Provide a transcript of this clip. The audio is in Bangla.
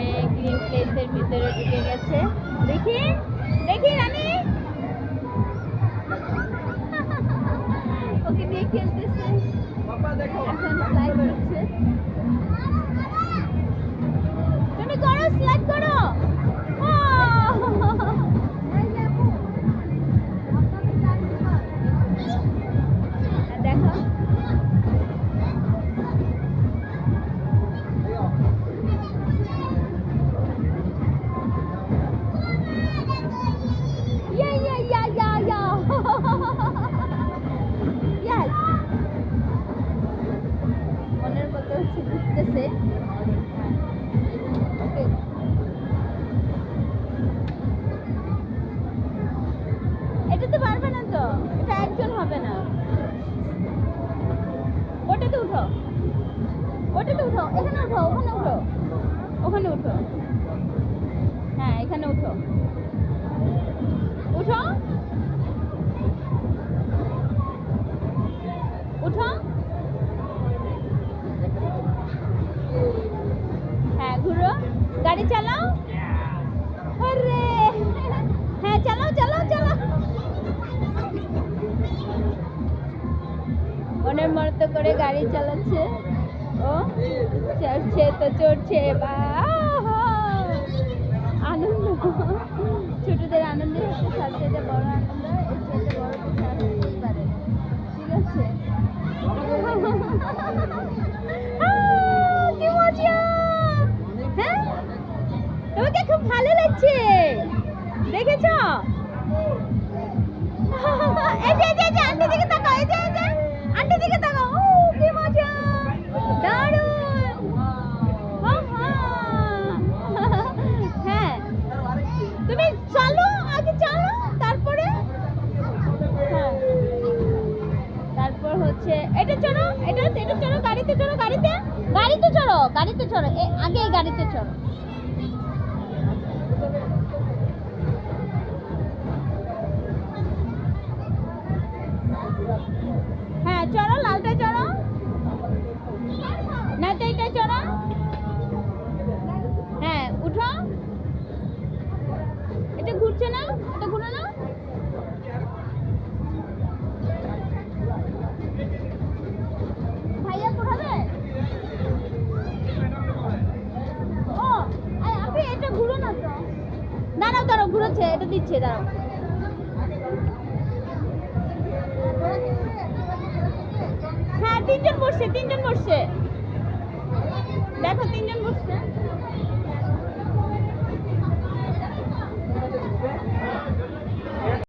মেয়ে গ্রিন প্লেসের ভিতরে ঢুকে গেছে। দেখি দেখি রানী। ওকে নিয়ে খেলতেছে। এখন স্লাইড করছে। Okay. এটাতে পারবে না তো, এটা একজন হবে না। ওটাতে উঠো। ওটাতে উঠো, এখানে উঠো, ওখানে উঠো। ওখানে উঠো। হ্যাঁ এখানে উঠো। উঠো। উঠো। গাড়ি চালাও। হ্যাঁ চালাও চালাও চালাও। মনের মতো করে গাড়ি চালাচ্ছে। ও, চড়ছে তো চড়ছে বা আনন্দ। ছোটদের আনন্দের সাথে সাথে বড় ভালো দেখেছ? এই যে আন্টি দিকে আন্টি দিকে তাকাও। হ্যাঁ। তুমি চলো, আগে চলো, তারপরে? হ্যাঁ। তারপর হচ্ছে, এটা চলো এটা এটা চলো গাড়িতে চলো গাড়িতে? গাড়িতে চলো গাড়িতে চলো আগে গাড়িতে চলো না? না? ভাইয়া ঘুরোচ্ছে, এটা দিচ্ছে, দাঁড়াও। হ্যাঁ তিনজন বসছে তিনজন বসছে। দেখো, তিনজন বসছে।